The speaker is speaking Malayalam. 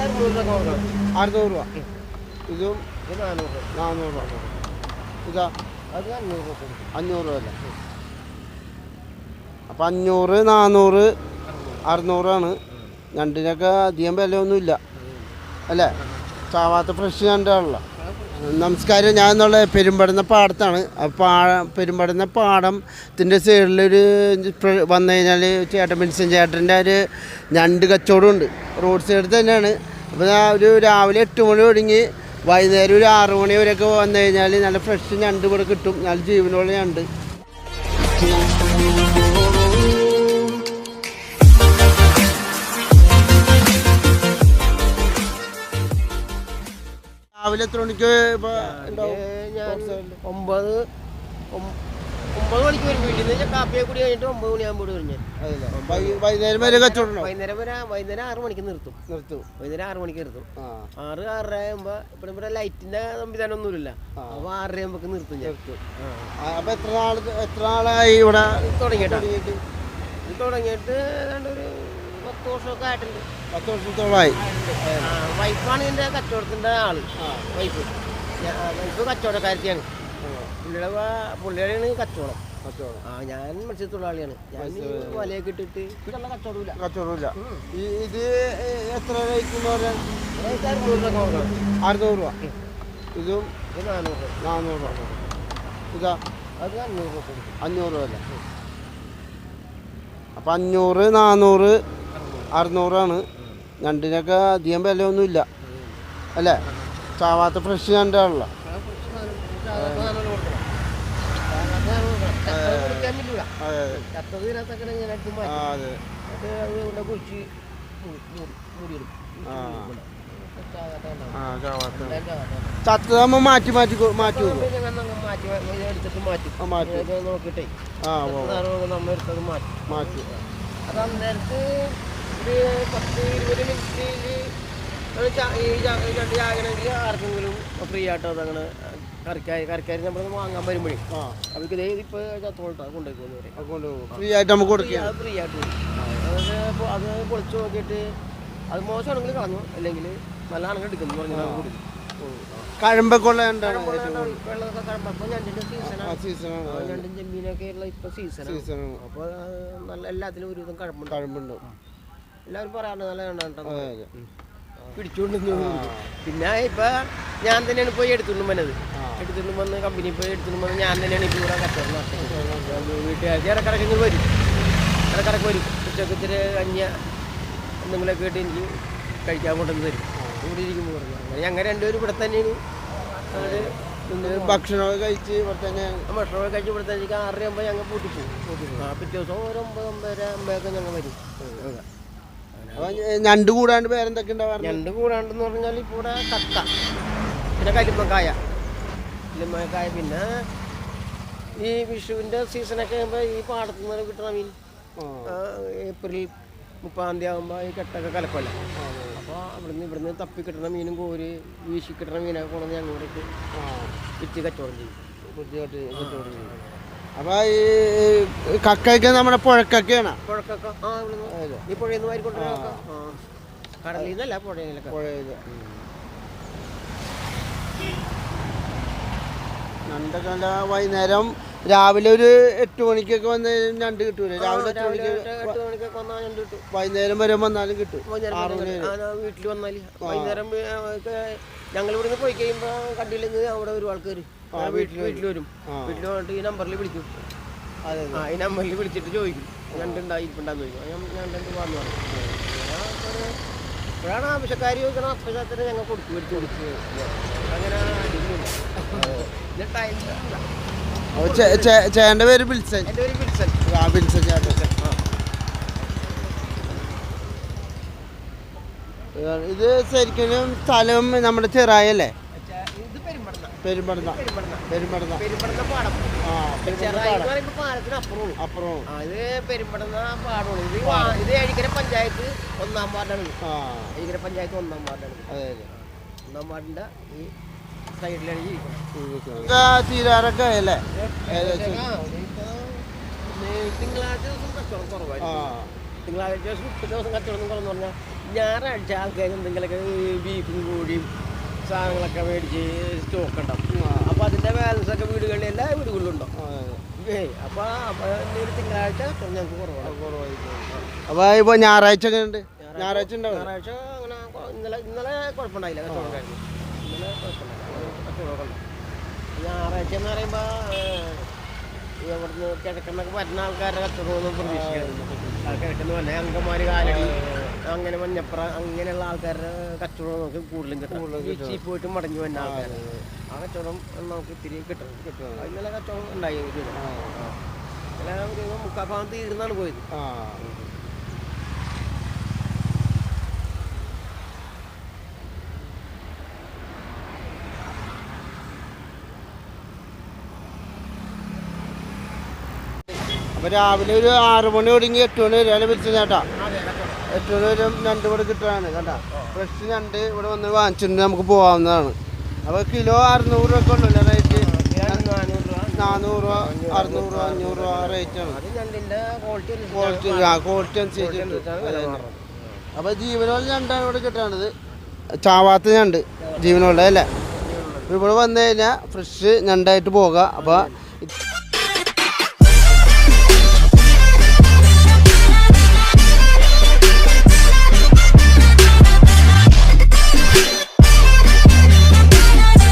അറുന്നൂറ് രൂപ ഇതും നാനൂറ് നാനൂറ് രൂപ. ഇതാ അത് അഞ്ഞൂറ് രൂപ അഞ്ഞൂറ് രൂപ അല്ല? അപ്പം അഞ്ഞൂറ് നാനൂറ് അറുന്നൂറാണ്. ഞണ്ടിനൊക്കെ അധികം വിലയൊന്നുമില്ല. അല്ലേ? ചാവാത്ത ഫ്രഷ് ഞണ്ടാണല്ലോ നമസ്കാരം ഞാൻ എന്നുള്ള പെരുമ്പടുന്ന പാടത്താണ്. പാ പെരുമ്പടുന്ന പാടത്തിന്റെ സൈഡിലൊരു വന്നു കഴിഞ്ഞാൽ ചേട്ടൻ മിൻസൻ ചേട്ടന്റെ ഒരു ഞണ്ട് കച്ചവടമുണ്ട്. റോഡ് സൈഡിൽ തന്നെയാണ്. അപ്പോൾ ഞാൻ ഒരു രാവിലെ എട്ട് മണി തുടങ്ങി. വൈകുന്നേരം ഒരു ആറ് മണി വരെയൊക്കെ വന്നു കഴിഞ്ഞാൽ നല്ല ഫ്രഷ് ഞണ്ട് ഇവിടെ കിട്ടും. നല്ല ജീവനുള്ള ഞണ്ട്. രാവിലെ എത്ര മണിക്ക് ഞാൻ ഒമ്പത് ഒമ്പത് മണിക്ക് വരും. വീട്ടിൽ നിന്ന് കാപ്പിയെ കൂടി കഴിഞ്ഞിട്ട് ഒമ്പത് മണിയാകുമ്പോൾ ഇവിടെ വരും ഞാൻ. അതല്ലേ. വൈ- വൈകുന്നേരം വരെ കച്ചവടം വൈകുന്നേരം വരെ വൈകുന്നേരം ആറ് മണിക്ക് നിർത്തും. നിർത്തും. വൈകുന്നേരം ആറ് മണിക്ക് നിർത്തും. ആറ് ആറര ആകുമ്പോൾ ഇവിടെ ഇവിടെ ലൈറ്റിന്റെ സംവിധാനം ഒന്നുമില്ല. അപ്പോൾ ആറര ആകുമ്പോൾ നിർത്തും ഞാൻ. നിർത്തും. ആ. ആ, അപ്പൊ എത്ര നാൾ എത്ര നാളായി ഇവിടെ തുടങ്ങിയിട്ട്? തുടങ്ങിയിട്ട് ഏതാണ്ട് ഒരു പത്ത് വർഷമൊക്കെ ആയിട്ടുണ്ട്. പത്ത് വർഷത്തോളമായി. വൈഫാണ് എന്റെ കച്ചവടത്തിന്റെ ആൾ. വൈഫ്. വൈഫ് കച്ചവടക്കാരത്തിയാണ് പുള്ളിയുടെ പുള്ളിയുടെയാണ് കച്ചവടം. ആ ഞാൻ മത്സ്യത്തൊഴിലാളിയാണ്. ഞാൻ വലയൊക്കെ ഇട്ടിട്ട് കച്ചവടമില്ല കച്ചവടമില്ല ഇത് എത്ര റേറ്റ് അറുന്നൂറ് രൂപ അറുന്നൂറ് രൂപ. ഇതും നാനൂറ് രൂപ. നാനൂറ് രൂപ. ഇതാ. അത് അഞ്ഞൂറ് രൂപ അഞ്ഞൂറ് രൂപ അല്ലേ? അപ്പം അഞ്ഞൂറ് നാനൂറ് അറുന്നൂറാണ്. ഞണ്ടിനൊക്കെ അധികം വിലയൊന്നുമില്ല. അല്ലേ? ചാവാത്ത ഫ്രഷ് ഞണ്ടാണല്ലോ. ചത്തതാകുമ്പോ മാറ്റി മാറ്റി മാറ്റി മാറ്റി നോക്കിട്ടേ മാറ്റും. മാറ്റി. അത് അന്നേരത്ത് ഒരു പത്ത് ഇരുപത് മിനിറ്റ് രണ്ട് ചാകണമെങ്കിൽ ആർക്കെങ്കിലും ഫ്രീ ആട്ടോ അതങ്ങനെ കറിക്കാരി കറിക്കാരി നമ്മൾ വാങ്ങാൻ വരുമ്പോഴേ. ആ. അവർക്ക് ഇതേ ഇപ്പോൾ ചത്തോളട്ടാ കൊണ്ടുപോയി കൊണ്ടുപോകും. ഫ്രീ ആയിട്ട് നമുക്ക് കൊടുക്കുക ഫ്രീ ആയിട്ട് അത് അത് പൊളിച്ച് നോക്കിയിട്ട് അത് മോശമാണെങ്കിൽ കളഞ്ഞു. അല്ലെങ്കിൽ നല്ലതാണെങ്കിൽ എടുക്കുന്നു പറഞ്ഞു കൊടുക്കും. കഴമ്പൊക്കെ ഉള്ള ഞണ്ടിന്റെ സീസണാണ് സീസണാണ് ഞണ്ടും ചെമ്മീനൊക്കെ ഉള്ള ഇപ്പോൾ സീസണാണ് അപ്പോൾ നല്ല എല്ലാത്തിനും ഒരുവിധം കഴമ്പുണ്ട്. കഴമ്പുണ്ട്. എല്ലാവരും പറയാറുണ്ട് നല്ല എണ്ണ അതെ. അതെ പിടിച്ചോണ്ട് പിന്നെ ഇപ്പൊ ഞാൻ തന്നെയാണ് പോയി എടുത്തുകൊണ്ട് വന്നത്. എടുത്തുകൊണ്ട് വന്ന് കമ്പനി പോയി എടുത്തുകൊണ്ട് വന്ന് ഞാൻ തന്നെയാണ് ഇപ്പൊ ഇവിടെ കച്ചവടം വീട്ടുകാർക്ക് ഇടക്കിടക്ക് ഇങ്ങനെ വരും. ഇടക്കിടക്ക് വരും. ഉച്ചയ്ക്ക് ഇത്തിരി കഞ്ഞ എന്തെങ്കിലുമൊക്കെ ഇട്ട് എനിക്ക് കഴിക്കാൻ കൊണ്ടുവന്ന് തരും. ഇവിടെ ഇരിക്കുമ്പോൾ പറഞ്ഞു. അങ്ങനെ ഞങ്ങൾ രണ്ടുപേരും ഇവിടെ തന്നെയാണ്. ഭക്ഷണമൊക്കെ കഴിച്ച് ഇവിടെ തന്നെ ഭക്ഷണമൊക്കെ കഴിച്ച് ഇവിടെ തന്നെ ആറര ആകുമ്പോൾ ഞങ്ങൾ പൂട്ടിപ്പോകും ആ പിറ്റേ ദിവസം ഒരു ഒമ്പത് ഒമ്പതര ഒമ്പതൊക്കെ ഞങ്ങൾ വരും. ഞണ്ട് കൂടാണ്ട് പേരെന്തൊക്കെ ഉണ്ടാവാറ് ഞണ്ട് കൂടാണ്ടെന്ന് പറഞ്ഞാൽ ഇവിടെ കക്ക. പിന്നെ കരിമ്പക്കായ കരിമ്പക്കായ പിന്നെ ഈ വിഷുവിന്റെ സീസണൊക്കെ ആകുമ്പോൾ ഈ പാടത്തു നിന്ന് കിട്ടണ മീൻ. ഏപ്രിൽ മുപ്പതാം തീയതി ആകുമ്പോൾ ഈ കെട്ടൊക്കെ കലപ്പല്ല അപ്പോൾ അവിടുന്ന് ഇവിടുന്ന് തപ്പി കിട്ടുന്ന മീനും കോരി വീശി കിട്ടുന്ന മീനൊക്കെ കൊണ്ടുവന്ന് ഞങ്ങളിലേക്ക് ആ. വിറ്റ് കച്ചവടം ചെയ്യും. കച്ചവടം ചെയ്യും. അപ്പൊ ഈ കക്കയൊക്കെ നമ്മുടെ പുഴക്കൊക്കെയാണ്. പുഴക്കൊക്കെ. ആ ഇവിടുന്ന് അതെ. ഈ പുഴയിൽ നിന്ന് വാരിക്കൊണ്ടുവരാനൊക്കെ ആ. കടലിൽ നിന്നല്ല പുഴയിലൊക്കെ. പുഴയിൽ. ഞണ്ടൊക്കെ നല്ല വൈകുന്നേരം രാവിലെ ഒരു എട്ട് മണിക്കൊക്കെ വന്ന് ഞണ്ട് കിട്ടൂലേ? രാവിലെ എട്ട് രാവിലെ മണിക്ക് എട്ട് എട്ട് മണിക്കൊക്കെ വന്നാൽ ഞണ്ട് കിട്ടും. വൈകുന്നേരം വരെ വന്നാലും കിട്ടും. വൈകുന്നേരം ആറ് മണി വരെ. ആ, വീട്ടിൽ വന്നാൽ വൈകുന്നേരം ഞങ്ങൾ ഇവിടുന്ന് പോയി കഴിയുമ്പോൾ കണ്ടില്ലെങ്കിൽ അവിടെ ഒരു ആൾക്കാർ വീട്ടിൽ വീട്ടിൽ വരും. ആ. വീട്ടിൽ വന്നിട്ട് ഈ നമ്പറിൽ വിളിക്കും. അതെ ആ ഈ നമ്പറിൽ വിളിച്ചിട്ട് ചോദിക്കും. ഞണ്ടുണ്ടായി ഇരിപ്പുണ്ടാന്ന് ചോദിക്കും. പറയും അങ്ങനെ ഒരു- ഇപ്പോഴാണ് ആവശ്യക്കാർ ചോദിക്കണം അപ്പശത്തിന് ഞങ്ങൾ കൊടുക്കും എടുത്ത് കൊടുക്കും അങ്ങനെ അടിയൊന്നുമില്ല ഇത് ടൈം ഇല്ല. ചേ- ചേ- ചേട്ടന്റെ പേര് ബിൽസൻ എന്റെ ആ ബിൽസൻ ചേട്ടൻ. ഇത് ശരിക്കും സ്ഥലം നമ്മുടെ ചെറായല്ലേ പെരുമ്പടന്ന. പെരുമ്പടന്ന. പാടം. അപ്പുറവും ഇത് പെരുമ്പടന്ന പാടമാണ്. ഇത് ഏഴിക്കര പഞ്ചായത്ത് ഒന്നാം വാർഡാണ് അഴിക്കര പഞ്ചായത്ത് ഒന്നാം വാർഡാണ്. അതെ ഒന്നാം വാർഡിന്റെ ഈ സൈഡിലാണ് തീരാറൊക്കെ അല്ലേ തിങ്കളാഴ്ച ദിവസം കച്ചവടം ആ. കുറവായിരിക്കും തിങ്കളാഴ്ച ദിവസം ദിവസം കച്ചവടം കുറവെന്ന് പറഞ്ഞാൽ ഞായറാഴ്ച ആൾക്കാർ എന്തെങ്കിലുമൊക്കെ ബീഫും കൂടിയും സാധനങ്ങളൊക്കെ മേടിച്ച് സ്റ്റോക്ക് ഉണ്ടാവും അപ്പോൾ അതിന്റെ ബാലൻസ് ഒക്കെ വീടുകളിൽ എല്ലാ വീടുകളിലും ഉണ്ടാവും അപ്പോൾ അപ്പോൾ തിങ്കളാഴ്ച ഞങ്ങൾക്ക് കുറവാണ്. അപ്പോൾ ഇപ്പോൾ ഞായറാഴ്ച ഒക്കെ ഉണ്ട് ഞായറാഴ്ച ഉണ്ടാവും ഞായറാഴ്ച അങ്ങനെ ഇന്നലെ ഇന്നലെ കുഴപ്പമുണ്ടായില്ല. കച്ചവടം കഴിഞ്ഞു ഇന്നലെ കുഴപ്പമുണ്ടായില്ല. കച്ചവടമൊക്കെ ഉണ്ട് ഞായറാഴ്ച എന്ന് പറയുമ്പോൾ ഇവിടുന്ന് കിഴക്കുന്നൊക്കെ വരുന്ന ആൾക്കാരുടെ കച്ചവടമൊന്നും പ്രതീക്ഷിക്കുന്നു കിഴക്കുന്ന വന്നെ അങ്കമാര് കാലടി അങ്ങനെ മഞ്ഞപ്പുറ അങ്ങനെയുള്ള ആൾക്കാരുടെ കച്ചവടം നമുക്ക് കൂടുതലും കിട്ടും. ബീച്ചിൽ പോയിട്ട് മടങ്ങി വന്ന ആൾക്കാർ ആ കച്ചവടം നമുക്ക് ഇത്തിരി കിട്ടും. കിട്ടും ഇന്നലെ കച്ചവടം ഉണ്ടായി ഒരു. ഇന്നലെ ഒരു മുക്കാൽ ഭാഗം തീർന്നാണ് പോയത്. ആ. അപ്പോൾ രാവിലെ ഒരു ആറ് മണി ഒടുങ്ങി എട്ട് മണി വരെ വിളിച്ചത് ചേട്ടാ. എട്ട് മണി ഞണ്ട് ഇവിടെ കിട്ടുകയാണ് കണ്ട? ഫ്രഷ് ഞണ്ട് ഇവിടെ വന്ന് വാങ്ങിച്ചിട്ടുണ്ട് നമുക്ക് പോകാവുന്നതാണ് അപ്പോൾ കിലോ അറുന്നൂറ് രൂപ ഉണ്ടല്ലോ റേറ്റ് നാനൂറ് രൂപ നാനൂറ് രൂപ അറുന്നൂറ് രൂപ അഞ്ഞൂറ് രൂപ റേറ്റാണ് ആണ്. ക്വാളിറ്റി ആ ക്വാളിറ്റി തന്നെ. അപ്പോൾ ജീവനുള്ള ഞണ്ടാണ് ഇവിടെ കിട്ടാണത് ചാവാത്ത ഞണ്ട് ജീവനുള്ള അല്ലേ? ഇവിടെ വന്നു കഴിഞ്ഞാൽ ഫ്രഷ് ഞണ്ടായിട്ട് പോകാം. അപ്പോൾ